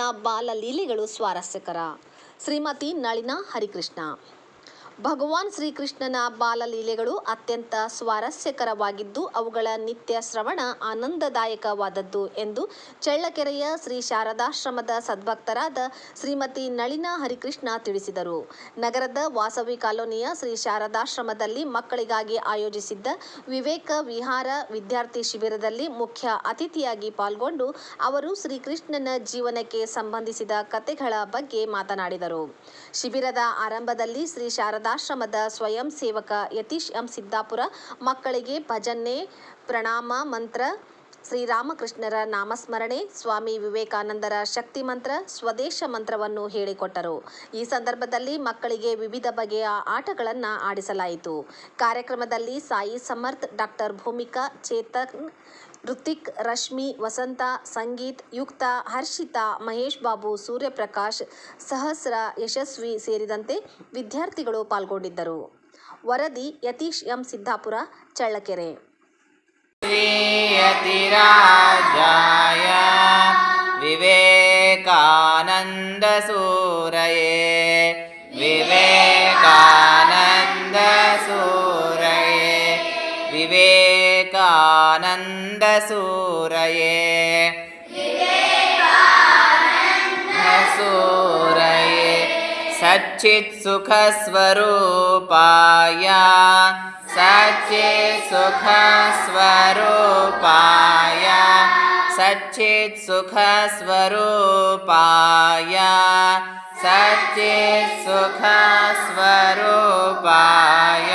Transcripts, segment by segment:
ಶ್ರೀಕೃಷ್ಣನ ಬಾಲಲೀಲೆಗಳು ಸ್ವಾರಸ್ಯಕರ. ಶ್ರೀಮತಿ ನಳಿನಾ ಹರಿಕೃಷ್ಣ. ಭಗವಾನ್ ಶ್ರೀಕೃಷ್ಣನ ಬಾಲಲೀಲೆಗಳು ಅತ್ಯಂತ ಸ್ವಾರಸ್ಯಕರವಾಗಿದ್ದು, ಅವುಗಳ ನಿತ್ಯ ಶ್ರವಣ ಆನಂದದಾಯಕವಾದದ್ದು ಎಂದು ಚಳ್ಳಕೆರೆಯ ಶ್ರೀ ಶಾರದಾಶ್ರಮದ ಸದ್ಭಕ್ತರಾದ ಶ್ರೀಮತಿ ನಳಿನಾ ಹರಿಕೃಷ್ಣ ತಿಳಿಸಿದರು. ನಗರದ ವಾಸವಿ ಕಾಲೋನಿಯ ಶ್ರೀ ಶಾರದಾಶ್ರಮದಲ್ಲಿ ಮಕ್ಕಳಿಗಾಗಿ ಆಯೋಜಿಸಿದ್ದ ವಿವೇಕ ವಿಹಾರ ವಿದ್ಯಾರ್ಥಿ ಶಿಬಿರದಲ್ಲಿ ಮುಖ್ಯ ಅತಿಥಿಯಾಗಿ ಪಾಲ್ಗೊಂಡು ಅವರು ಶ್ರೀಕೃಷ್ಣನ ಜೀವನಕ್ಕೆ ಸಂಬಂಧಿಸಿದ ಕಥೆಗಳ ಬಗ್ಗೆ ಮಾತನಾಡಿದರು. ಶಿಬಿರದ ಆರಂಭದಲ್ಲಿ ಶ್ರೀ ಶಾರದಾಶ್ರಮದ ಸ್ವಯಂ ಸೇವಕ ಯತೀಶ್ ಎಂ ಸಿದ್ದಾಪುರ ಮಕ್ಕಳಿಗೆ ಭಜನೆ ಪ್ರಣಾಮ ಮಂತ್ರ ಶ್ರೀರಾಮಕೃಷ್ಣರ ನಾಮಸ್ಮರಣೆ, ಸ್ವಾಮಿ ವಿವೇಕಾನಂದರ ಶಕ್ತಿ ಮಂತ್ರ, ಸ್ವದೇಶ ಮಂತ್ರವನ್ನು ಹೇಳಿಕೊಟ್ಟರು. ಈ ಸಂದರ್ಭದಲ್ಲಿ ಮಕ್ಕಳಿಗೆ ವಿವಿಧ ಬಗೆಯ ಆಟಗಳನ್ನು ಆಡಿಸಲಾಯಿತು. ಕಾರ್ಯಕ್ರಮದಲ್ಲಿ ಸಾಯಿ ಸಮರ್ಥ್, ಡಾಕ್ಟರ್ ಭೂಮಿಕಾ, ಚೇತನ್ ಋತಿಕ್ ರಶ್ಮಿ, ವಸಂತ, ಸಂಗೀತ್, ಯುಕ್ತ, ಹರ್ಷಿತಾ, ಮಹೇಶ್ ಬಾಬು, ಸೂರ್ಯಪ್ರಕಾಶ್, ಸಹಸ್ರ, ಯಶಸ್ವಿ ಸೇರಿದಂತೆ ವಿದ್ಯಾರ್ಥಿಗಳು ಪಾಲ್ಗೊಂಡಿದ್ದರು. ವರದಿ ಯತೀಶ್ ಎಂ. ಸಿದ್ದಾಪುರ, ಚಳ್ಳಕೆರೆ. श्रीयतिराजाय विवेकानन्दसूरये। विवेकानन्दसूरये। विवेकानन्दसूरये। सूरये सच्चित्सुखस्वरूपाय सच्चित्सुखस्वरूपाय सच्चित्सुखस्वरूपाय सच्चित्सुखस्वरूपाय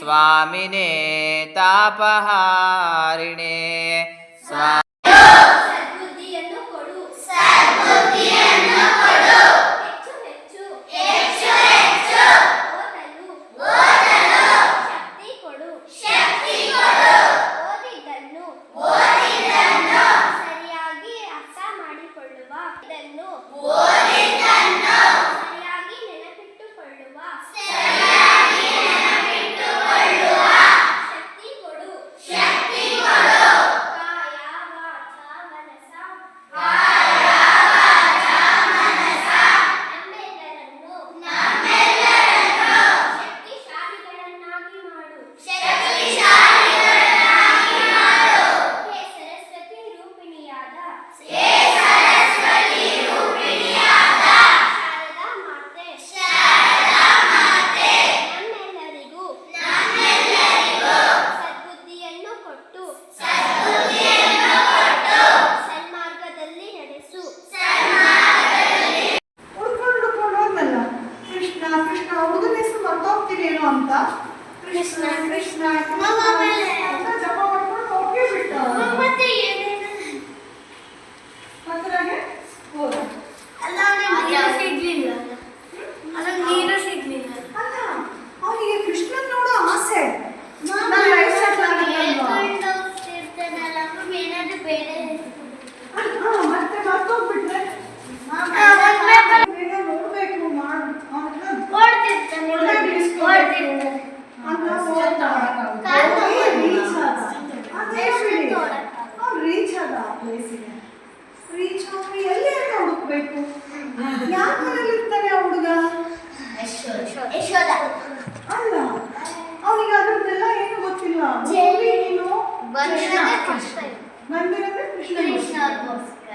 स्वामिने तापहारिणे स्वा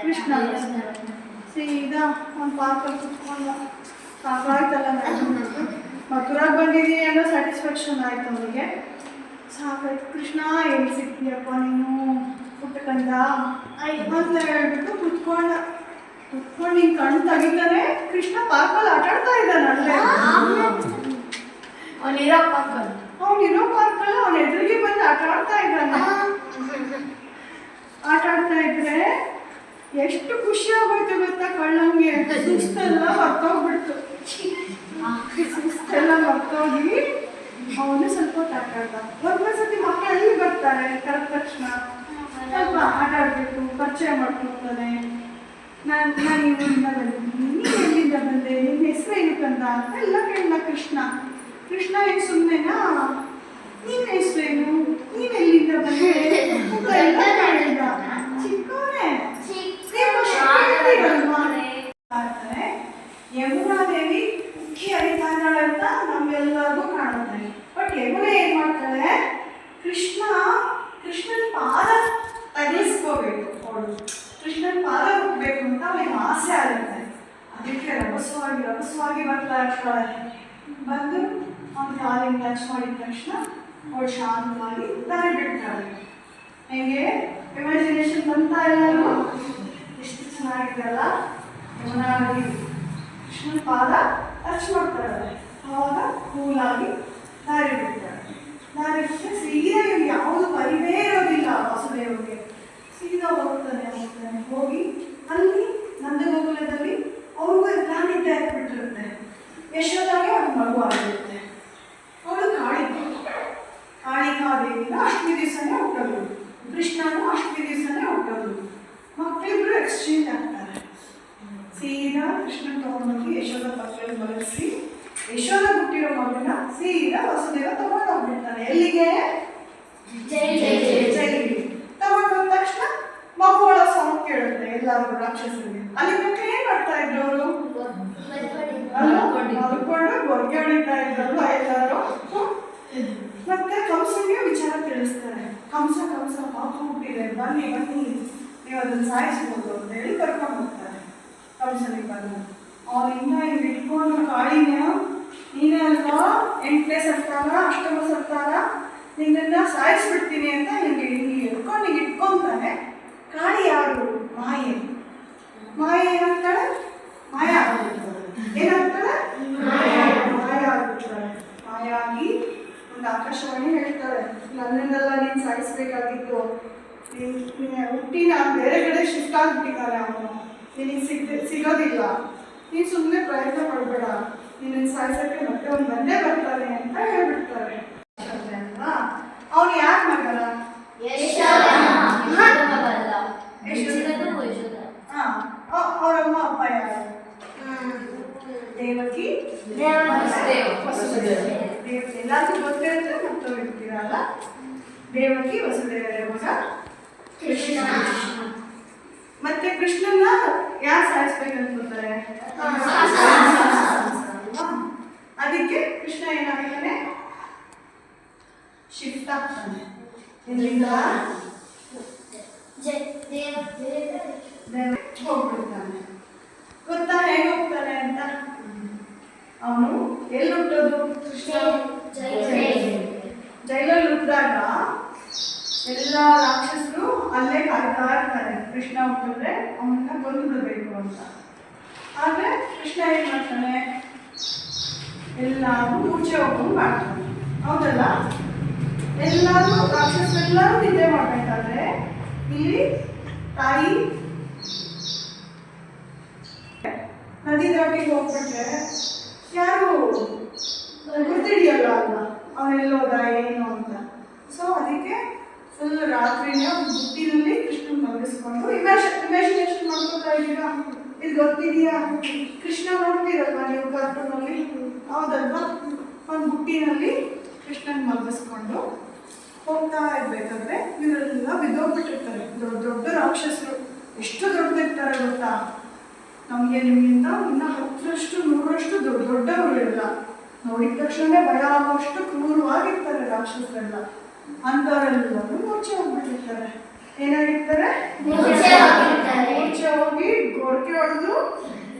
ಕೃಷ್ಣ ಸೀದಾ ಒಂದು ಪಾರ್ಕಲ್ಲಿ ಕುತ್ಕೊಂಡ. ಸಾಕಾಯ್ತಲ್ಲ ನಾನು ಮಥುರಾಗ್ ಬಂದಿದ್ದೀನಿ ಅನ್ನೋ ಸ್ಯಾಟಿಸ್ಫ್ಯಾಕ್ಷನ್ ಆಯ್ತು ಅವನಿಗೆ ಸಾಕಾಯ್ತು. ಕೃಷ್ಣ ಎಲ್ಲಿ ಸಿಗ್ತೀಯಪ್ಪ ನೀನು? ಪುಟ್ಟಕಂದ ಅಂತ ಹೇಳ್ಬಿಟ್ಟು ಕುತ್ಕೊಂಡ. ಕುತ್ಕೊಂಡು ಹಿಂಗೆ ಕಣ್ಣು ತೆಗಿತಾನೆ ಕೃಷ್ಣ ಪಾರ್ಕಲ್ಲಿ ಆಟಾಡ್ತಾ ಇದ್ದಾನೆ ಅಲ್ಲೇ. ಅವನಿರೋ ಪಾರ್ಕಲ್ಲಿ. ಅವನಿರೋ ಪಾರ್ಕಲ್ಲಿ ಅವನ ಎದುರಿಗೆ ಬಂದು ಆಟ ಆಡ್ತಾ ಇದ್ದಾನೆ ಆಟ ಆಡ್ತಾ ಇದ್ರೆ ಎಷ್ಟು ಖುಷಿ ಆಗೋಯ್ತು ಗೊತ್ತಾ ಕಳ್ಳಂಗೆ? ಸುಸ್ತೆಲ್ಲ ಮರ್ತೋಗ್ಬಿಡ್ತು. ಸುಸ್ತೆಲ್ಲ ಮರ್ತೋಗಿ ಅವನು ಸ್ವಲ್ಪ ಹೊತ್ತು ಆಟ ಆಡ್ದ. ಮಕ್ಕಳು ಎಲ್ಲಿ ಬರ್ತಾರೆ? ಕರೆದ ತಕ್ಷಣ. ಸ್ವಲ್ಪ ಆಟ ಆಡ್ಬೇಕು, ಪರಿಚಯ ಮಾಡ್ಕೊಳ್ತಾನೆ ನಾನು ನಾನು ಇವರಿಂದ ಬಂದಿದ್ದೀನಿ. ನೀನು ಎಲ್ಲಿಂದ ಬಂದೆ? ನಿನ್ನ ಹೆಸರು ಏನಕ್ಕಂತ ಎಲ್ಲ ಕೇಳಲ್ಲ ಕೃಷ್ಣ. ಕೃಷ್ಣ ಏನು ಸುಮ್ಮನೆನಾ ನಿನ್ನ ಹೆಸರೇನು ನೀನು ಕೃಷ್ಣನ ಬನ್ನಿ ಬನ್ನಿ. ನೀವು ಅದನ್ನು ಸಾಯಿಸ್ಬೋದು ಅಂತ ಹೇಳಿ ಕರ್ಕೊಂಡು ಹೋಗ್ತಾರೆ. ಫಂಕ್ಷನಿಗೆ ಬಂದು. ಅವ್ರು ಇನ್ನೂ ಹಿಂಗೆ ಇಟ್ಕೊಂಡು ಕಾಳಿನ ನೀನೇ ಅಲ್ವಾ ಎಂಟನೇ ಸರ್ಕಾರ, ಅಷ್ಟಮ ಸರ್ಕಾರ, ನಿನ್ನನ್ನು ಸಾಯಿಸ್ಬಿಡ್ತೀನಿ ಅಂತ ನಿಮಗೆ ಹಿಂಗೆ ಇಟ್ಕೊಂಡು ಹಿಂಗೆ ಇಟ್ಕೊಂತಾನೆ ಕಾಳಿ ಯಾರು? ಮಾಯೆ. ಮಾಯೆ ಏನಂತಾಳೆ? ಮಾಯ ಏನಂತಾಳೆ? ಮಾಯ. ಆಗ್ಬಿಡ್ತಾಳೆ ಒಂದು ಆಕಾಶವಾಣಿ ಹೇಳ್ತಾಳೆ ನನ್ನನ್ನೆಲ್ಲ ನೀನು ಸಾಯಿಸ್ಬೇಕಾಗಿತ್ತು ಹುಟ್ಟಿ ನಾನು ಬೇರೆ ಕಡೆ ಶಿಫ್ಟ್ ಆಗಿಬಿಟ್ಟಿದ್ದಾನೆ ಅವನು ನಿನಗೆ ಸಿಗದೆ ಸಿಗೋದಿಲ್ಲ. ನೀನು ಸುಮ್ಮನೆ ಪ್ರಯತ್ನ ಪಡಬೇಡ. ನಿನ್ನ ಸಾಯಿಸೋಕ್ಕೆ ಮತ್ತೆ ಅವ್ನು ಬಂದೇ ಬರ್ತಾನೆ ಅಂತ ಹೇಳ್ಬಿಡ್ತಾರೆ. ಅವನು ಯಾಕೆ ಮಗನ ಅವರಮ್ಮ ಅಪ್ಪ ಯಾರು? ದೇವಕಿ? ದೇವಕಿ. ಎಲ್ಲರಿಗೂ ಗೊತ್ತಿರುತ್ತೆ ಮತ್ತು ಇರ್ತೀರಲ್ಲ ದೇವಕಿ ವಸುದೇವರೇ ಮಗ. ಕೃಷ್ಣ ಮತ್ತೆ ಕೃಷ್ಣನ ಯಾರು ಸಾಯಿಸ್ಬೇಕು ಅನ್ಕೋತಾರೆ? ಅದಕ್ಕೆ ಕೃಷ್ಣ ಏನಾಗ್ತಾನೆ? ಶಿಫ್ಟ್ ಆಗ್ತಾನೆ. ಇದರಿಂದ ಹೋಗ್ಬಿಡ್ತಾನೆ. ಗೊತ್ತಾ ಹೇಗೆ ಹೋಗ್ತಾನೆ ಅಂತ? ಅವನು ಎಲ್ಲಿ ಹುಟ್ಟೋದು? ಕೃಷ್ಣ ಜೈ ಜೈ. ಜೈಲಲ್ಲಿ ಹುಟ್ಟಿದಾಗ ಎಲ್ಲ ರಾಕ್ಷಸರು ಅಲ್ಲೇ ಕಾಯ್ತಾ ಇರ್ತಾರೆ ಕೃಷ್ಣ ಹುಟ್ಟಿದ್ರೆ ಅವನ್ನ ಕೊಂದು ಬಿಡಬೇಕು ಅಂತ. ಆದರೆ ಕೃಷ್ಣ ಏನ್ ಮಾಡ್ತಾನೆ? ಎಲ್ಲಾರು ಪೂಜೆ ಹೋಗ್ಕೊಂಡು ಮಾಡ್ತಾನೆ. ಹೌದಲ್ಲ? ಎಲ್ಲರೂ ರಾಕ್ಷಸರೆಲ್ಲರೂ ನಿದ್ದೆ ಮಾಡಬೇಕಾದ್ರೆ ಇಲ್ಲಿ ತಾಯಿ ನದಿ ದಾಟಿ ಹೋಗ್ಬಿಟ್ರೆ ಯಾರು ಗುರ್ತಿಡಿಯಲ್ಲ ಅಲ್ವಾ? ಅವನೆಲ್ಲೋದ ಏನು ಅಂತ. ಸೊ ಅದಕ್ಕೆ ಫುಲ್ ರಾತ್ರಿನೇ ಬುಟ್ಟಿನಲ್ಲಿ ಕೃಷ್ಣನ್ ಮಲಗಿಸ್ಕೊಂಡು ಇಮ್ಯಾಜ್ ಇಮ್ಯಾಜಿನೇಷನ್ ಮಾಡ್ಕೊತಾ ಇದ್ದೀರಾ? ಇದು ಗೊತ್ತಿದೆಯಾ? ಕೃಷ್ಣ ನೋಡ್ತೀರಲ್ವಾ ನೀವು ಕಾರ್ಟೂನಲ್ಲಿ? ಹೌದಲ್ವಾ? ಒಂದು ಬುಟ್ಟಿನಲ್ಲಿ ಕೃಷ್ಣನ್ ಮಲಗಿಸ್ಕೊಂಡು ಹೋಗ್ತಾ ಇರ್ಬೇಕಾದ್ರೆ ಇವರೆಲ್ಲ ಬಿದ್ದೋಗ್ಬಿಟ್ಟಿರ್ತಾರೆ. ದೊಡ್ಡ ದೊಡ್ಡ ರಾಕ್ಷಸರು. ಎಷ್ಟು ದೊಡ್ಡದಿರ್ತಾರೆ ಗೊತ್ತಾ? ನಮಗೆ ನಿಮ್ಮಿಂದ ಇನ್ನ ಹತ್ತರಷ್ಟು ನೂರಷ್ಟು ದೊಡ್ಡ ದೊಡ್ಡವರು ಇಲ್ಲ ನೋಡಿದ ತಕ್ಷಣ ಭಯ ಆಗುವಷ್ಟು ಕ್ರೂರವಾಗಿರ್ತಾರೆ ರಾಕ್ಷಸರೆಲ್ಲ. ಅಂಥವರೆಲ್ಲರೂ ಮೂರ್ಛೆ ಹೋಗ್ಬಿಟ್ಟಿರ್ತಾರೆ ಏನಾಗಿರ್ತಾರೆ? ಮೂರ್ಛೆ ಹೋಗಿ ಗೋರ್ಕೆ ಹೊಡೆದು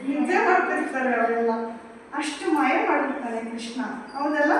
ನಿದ್ದೆ ಮಾಡ್ತಿರ್ತಾರೆ ಅವರೆಲ್ಲ. ಅಷ್ಟು ಮಾಯ ಮಾಡಿರ್ತಾರೆ ಕೃಷ್ಣ. ಹೌದಲ್ಲ?